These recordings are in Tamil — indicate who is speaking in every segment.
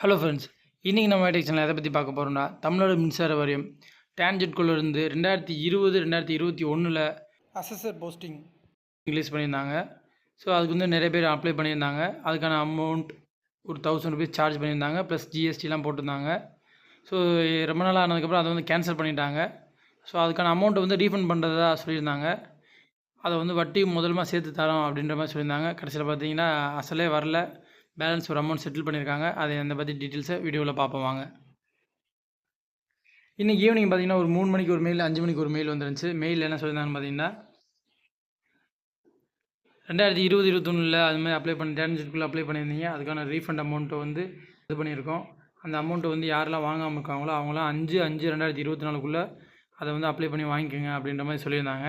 Speaker 1: ஹலோ ஃப்ரெண்ட்ஸ் இன்றைக்கி நம்ம டெக்ஷனில் எதை பற்றி பார்க்க போகிறோம்னா தமிழ்நாடு மின்சார வாரியம் டேன்ஜெட்குள்ளே இருந்து ரெண்டாயிரத்தி இருபது ரெண்டாயிரத்தி இருபத்தி ஒன்றில் அசஸர் போஸ்டிங் ரிலீஸ் பண்ணியிருந்தாங்க. ஸோ அதுக்கு வந்து நிறைய பேர் அப்ளை பண்ணியிருந்தாங்க. அதுக்கான அமௌண்ட் ஒரு தௌசண்ட் ருபீஸ் சார்ஜ் பண்ணியிருந்தாங்க ப்ளஸ் ஜிஎஸ்டிலாம் போட்டிருந்தாங்க. ஸோ ரொம்ப நாள் ஆனதுக்கப்புறம் அதை வந்து கேன்சல் பண்ணிட்டாங்க. ஸோ அதுக்கான அமௌண்ட்டை வந்து ரீஃபண்ட் பண்ணுறதா சொல்லியிருந்தாங்க. அதை வந்து வட்டி முதல்மா சேர்த்து தரோம் அப்படின்ற மாதிரி சொல்லியிருந்தாங்க. கடைசியில் பார்த்தீங்கன்னா அசலே வரல. பேலன்ஸ் ஒரு அமௌண்ட் செட்டில் பண்ணியிருக்காங்க அதை அந்த பற்றி டீட்டெயில்ஸை வீடியோவில் பார்ப்போம் வாங்க. இன்றைக்கி ஈவினிங் பார்த்தீங்கன்னா ஒரு மூணு மணிக்கு ஒரு மெயில் அஞ்சு மணிக்கு ஒரு மெயில் வந்துருந்துச்சு. மெயில் என்ன சொல்லியிருந்தாங்கன்னு பார்த்தீங்கன்னா ரெண்டாயிரத்தி இருபது இருபத்தொன்னில் அது மாதிரி அப்ளை பண்ணி டேன்ஜெட்குள்ளே அப்ளை பண்ணியிருந்தீங்க. அதுக்கான ரீஃபண்ட் அமௌண்ட்டை வந்து இது பண்ணியிருக்கோம். அந்த அமௌண்ட்டை வந்து யாரெல்லாம் வாங்காமல் இருக்காங்களோ அவங்களாம் அஞ்சு அஞ்சு ரெண்டாயிரத்தி இருபத்தி நாலுக்குள்ளே அதை வந்து அப்ளை பண்ணி வாங்கிக்கோங்க அப்படின்ற மாதிரி சொல்லியிருந்தாங்க.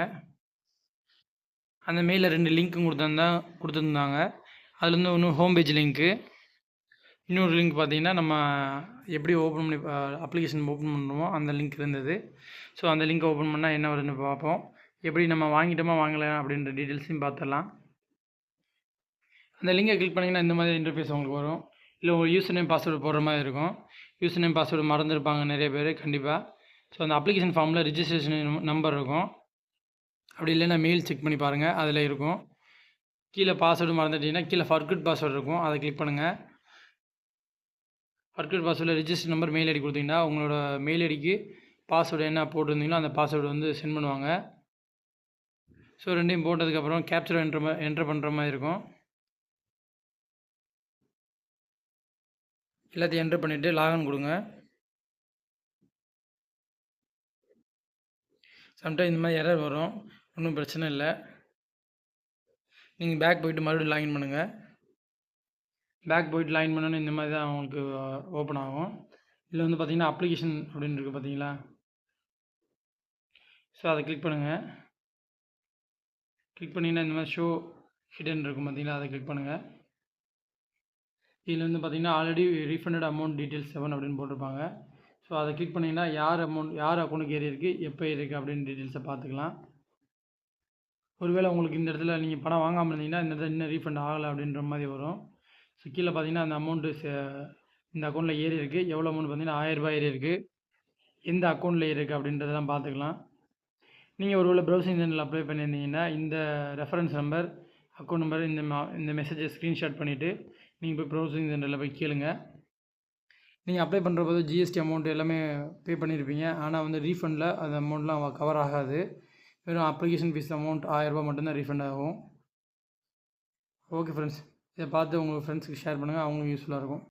Speaker 1: அந்த மெயிலில் ரெண்டு லிங்க்கும் கொடுத்துருந்தா கொடுத்துருந்தாங்க. அதில் வந்து ஒன்று ஹோம் பேஜ் லிங்க்கு இன்னொரு லிங்க் பார்த்தீங்கன்னா நம்ம எப்படி ஓப்பன் பண்ணி அப்ளிகேஷன் ஓப்பன் பண்ணுறோமோ அந்த லிங்க் இருந்தது. ஸோ அந்த லிங்க்கை ஓப்பன் பண்ணால் என்ன வருதுன்னு பார்ப்போம். எப்படி நம்ம வாங்கிட்டோமா வாங்கலாம் அப்படின்ற டீட்டெயில்ஸையும் பார்த்துடலாம். அந்த லிங்கை கிளிக் பண்ணிங்கன்னா இந்த மாதிரி இன்டர்ஃபேஸ் உங்களுக்கு வரும். இல்லை உங்கள் யூசர் நேம் பாஸ்வேர்டு போடுற மாதிரி இருக்கும். யூசர் நேம் பாஸ்வேர்டு மறந்துருப்பாங்க நிறைய பேர் கண்டிப்பாக ஸோ அந்த அப்ளிகேஷன் ஃபார்மில் ரிஜிஸ்ட்ரேஷன் நம்பர் இருக்கும். அப்படி இல்லைன்னா மெயில் செக் பண்ணி பாருங்கள் அதில் இருக்கும். கீழே பாஸ்வேர்டு மறந்துட்டீங்கன்னா கீழே ஃபர்குட் பாஸ்வேர்டு இருக்கும். அதை கிளிக் பண்ணுங்கள் ஃபர்குட் பாஸ்வேர்டில் ரிஜிஸ்டர் நம்பர் மெயில் ஐடி கொடுத்தீங்கன்னா உங்களோட மெயில் ஐடிக்கு பாஸ்வேர்டு என்ன போட்டிருந்தீங்களோ அந்த பாஸ்வேர்டு வந்து சென்ட் பண்ணுவாங்க. ஸோ ரெண்டையும் போட்டதுக்கப்புறம் கேப்சர் என்ட்ரு என்ட்ரு பண்ணுற மாதிரி இருக்கும். எல்லாத்தையும் என்ட்ரு பண்ணிவிட்டு லாகன் கொடுங்க. சம்டைம் இந்த மாதிரி எரர் வரும். ஒன்றும் பிரச்சனை இல்லை. நீங்கள் பேக் போய்ட்டு மறுபடியும் லாகின் பண்ணுங்கள் பேக் போய்ட்டு லாகின் பண்ணோன்னே இந்த மாதிரி தான் உங்களுக்கு ஓப்பன் ஆகும். இதில் வந்து பார்த்தீங்கன்னா அப்ளிகேஷன் அப்படின்னு இருக்குது பார்த்தீங்களா ஸோ அதை கிளிக் பண்ணுங்கள் கிளிக் பண்ணிங்கன்னா இந்த மாதிரி ஷோ ஹிடன் இருக்கும் பார்த்தீங்களா அதை கிளிக் பண்ணுங்கள் இதில் வந்து பார்த்தீங்கன்னா already refunded amount details seven அப்படின்னு போட்டிருப்பாங்க. ஸோ அதை கிளிக் பண்ணிங்கன்னா யார் அமௌண்ட் யார் அக்கௌண்ட்டுக்கு ஏறி இருக்குது எப்போ இருக்குது அப்படின்னு டீட்டெயில்ஸை பார்த்துக்கலாம். ஒருவேளை உங்களுக்கு இந்த இடத்துல நீங்கள் பணம் வாங்காமல் இருந்தீங்கன்னா இந்த இடத்துல இன்னும் ரீஃபண்ட் ஆகலை அப்படின்ற மாதிரி வரும். ஸோ கீழே பார்த்தீங்கன்னா அந்த அமௌண்ட்டு இந்த அக்கௌண்ட்டில் ஏறி இருக்குது எவ்வளோ அமௌண்ட் பார்த்தீங்கன்னா ஆயிரரூபா ஏறி இருக்குது எந்த அக்கௌண்ட்டில் ஏறி இருக்குது அப்படின்றதெல்லாம் பார்த்துக்கலாம் நீங்கள் ஒருவேளை ப்ரௌசிங் சென்டரில் அப்ளை பண்ணியிருந்தீங்கன்னா இந்த ரெஃபரன்ஸ் நம்பர் அக்கௌண்ட் நம்பர் இந்த இந்த மெசேஜை ஸ்க்ரீன்ஷாட் பண்ணிவிட்டு நீங்கள் போய் ப்ரௌசிங் சென்டரில் போய் கேளுங்க. நீங்கள் அப்ளை பண்ணுற போது ஜிஎஸ்டி அமௌண்ட் எல்லாமே பே பண்ணியிருப்பீங்க ஆனால் வந்து ரீஃபண்டில் அந்த அமௌண்ட்லாம் கவர் ஆகாது. வெறும் அப்ளிகேஷன் ஃபீஸ் அமௌண்ட் ஆயிரரூபா மட்டும்தான் ரீஃபண்ட் ஆகும். ஓகே ஃப்ரெண்ட்ஸ் இதை பார்த்து உங்கள் ஃப்ரெண்ட்ஸுக்கு ஷேர் பண்ணுங்கள் அவங்களுக்கு யூஸ்ஃபுல்லாக இருக்கும்.